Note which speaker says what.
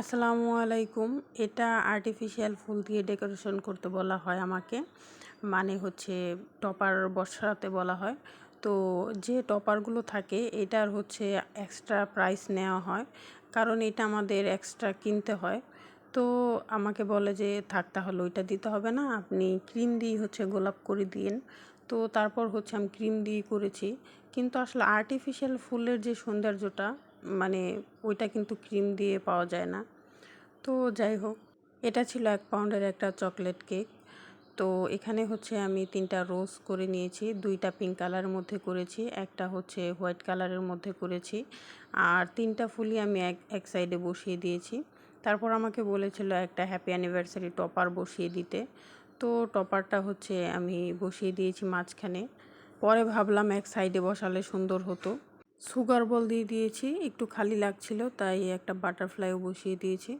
Speaker 1: আসসালামু আলাইকুম। এটা আর্টিফিশিয়াল ফুল দিয়ে ডেকোরেশন করতে বলা হয় আমাকে। মানে হচ্ছে টপার বসাতে বলা হয়। তো যে টপারগুলো থাকে, এটার হচ্ছে এক্সট্রা প্রাইস নেওয়া হয়। কারণ এটা আমাদের এক্সট্রা কিনতে হয়। তো আমাকে বলে যে, থাক তাহলে ওইটা দিতে হবে না। আপনি ক্রিম দিয়ে হচ্ছে গোলাপ করে দিন। তো তারপর হচ্ছে আমি ক্রিম দিয়ে করেছি। কিন্তু আসলে আর্টিফিশিয়াল ফুলের যে সৌন্দর্যটা মানে ওইটা কিন্তু ক্রিম দিয়ে পাওয়া যায় না। তো যাই হোক, এটা ছিল এক পাউন্ডের একটা চকলেট কেক তো এখানে হচ্ছে আমি তিনটা রোজ করে নিয়েছি, দুইটা পিঙ্ক কালারের মধ্যে করেছি, একটা হচ্ছে হোয়াইট কালারের মধ্যে করেছি, আর তিনটা ফুলই আমি এক এক সাইডে বসিয়ে দিয়েছি। তারপর আমাকে বলেছিল একটা হ্যাপি অ্যানিভার্সারি টপার বসিয়ে দিতে। তো টপারটা হচ্ছে আমি বসিয়ে দিয়েছি মাঝখানে। পরে ভাবলাম এক সাইডে বসালে সুন্দর হতো। সুগার বল দিয়ে দিয়েছি একটু খালি লাগছিল তাই একটা বাটারফ্লাইও বসিয়ে দিয়েছি।